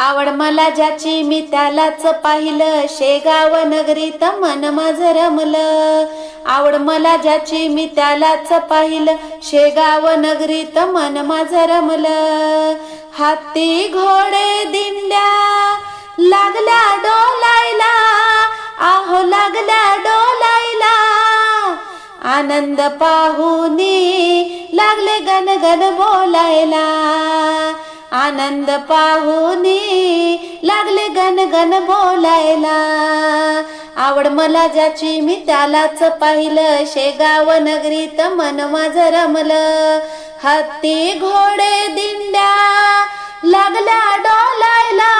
आवड मला ज्याची मी त्यालाच पाहिलं. शेगाव नगरीत मन माझं रमलं. आवड मला ज्याची मी त्यालाच पाहिलं. शेगाव नगरीत मन माझं रमलं. हाती घोडे दिंड्या लागल्या डोलायला. आहो लागल्या डोलायला. आनंद पाहुनी लागले गन गन बोलायला. आनंद पाहुनी लागले गन गन बोलायला. आवड मला ज्याची मी त्यालाच पाहिलं. शेगाव नगरीत मन माझं रमलं. हत्ती घोडे दिंड्या लागल्या डोलायला.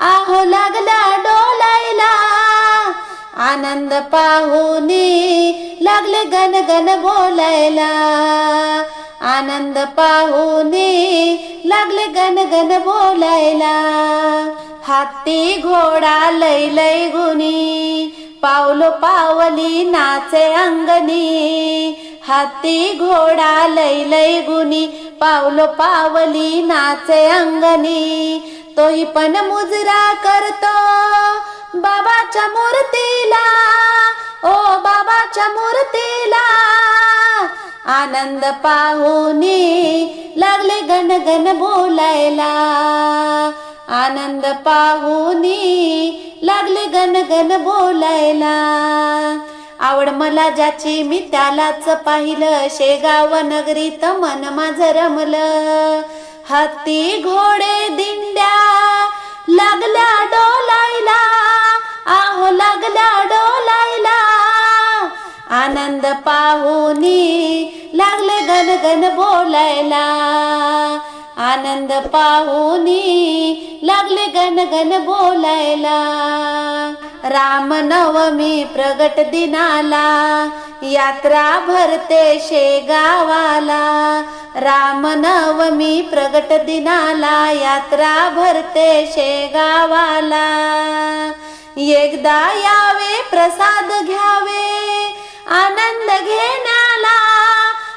आहो लागल्या डोलायला. आनंद पाहुनी लागले गन गन बोलायला. आनंद पाहुनी लागले गन गन बोलायला. हाती घोडा लय लय गुणी पावलो पावली नाचे अंगणी. हाती घोडा लय लय गुणी पावलो पावली नाचे अंगणी. तोही पण मुजरा करतो बाबाच्या मूर्ती. बाबाच्या मूर्तीला आनंद पाहुनी लागले गण गण बोलायला. आनंद पाहुनी लागले गण गण बोलायला. आवड मला ज्याची मी त्यालाच पाहिलं. शेगाव नगरीत मन माझं रमलं. हत्ती घोडे दिंड्या लागल्या पाहुनी लागले गन गन बोलायला. आनंद पाहुनी लागले गन गन बोलायला. रामनवमी प्रगट दिनाला यात्रा भरते शेगावाला. रामनवमी प्रगट दिनाला यात्रा भरते शेगावाला. एकदा यावे प्रसाद घ्यावे आनंद घेण्याला.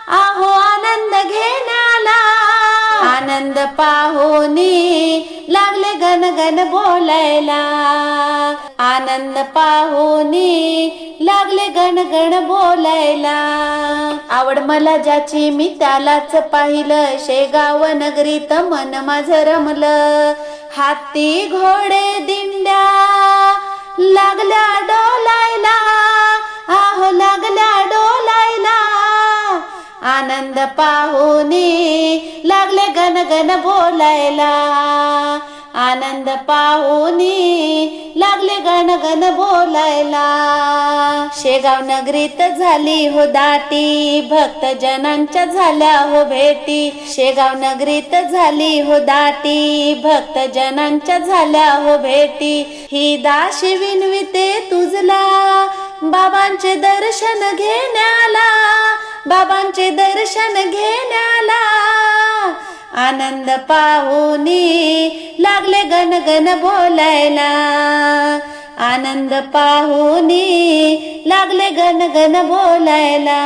आहो आनंद घेण्याला. आनंद पाहुनी लागले गन गन बोलायला. आनंद पाहुनी लागले गण गण बोलायला. आवड मला ज्याची मी त्यालाच पाहिलं. शेगाव नगरीत मन माझं रमलं. हाती घोडे दिंड्या लागल्या डोलायला पाहुनी लागले गन गन बोलायला. आनंद पाहुनी लागले गण बोलायला. शेगाव नगरीत झाली हो दाटी भक्त जनांच्या झाल्या हो भेटी. शेगाव नगरीत झाली हो दाटी भक्त जनांच्या झाल्या हो भेटी. ही दाशी विनविते तुझला बाबांचे दर्शन घेण्याला. बाबांचे दर्शन घेण्याला आनंद पाहुनी लागले गन गन बोलायला. आनंद पाहुनी लागले गन गन बोलायला.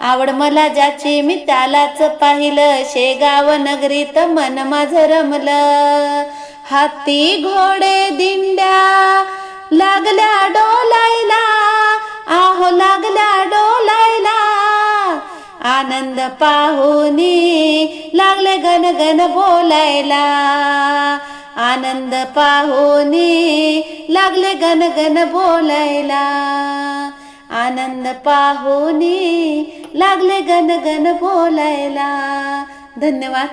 आवड मला ज्याची मी त्यालाच पाहिलं. शेगाव नगरीत मन माझं रमलं. हाती घोडे दिंड्या लागल्या डोलायला. आहो लागल्या डोलायला. आनंद पाहुनी लागले गन गन बोलायला. आनंद पाहुनी लागले गन गन बोलायला. आनंद पाहुनी लागले गन गन बोलायला. धन्यवाद.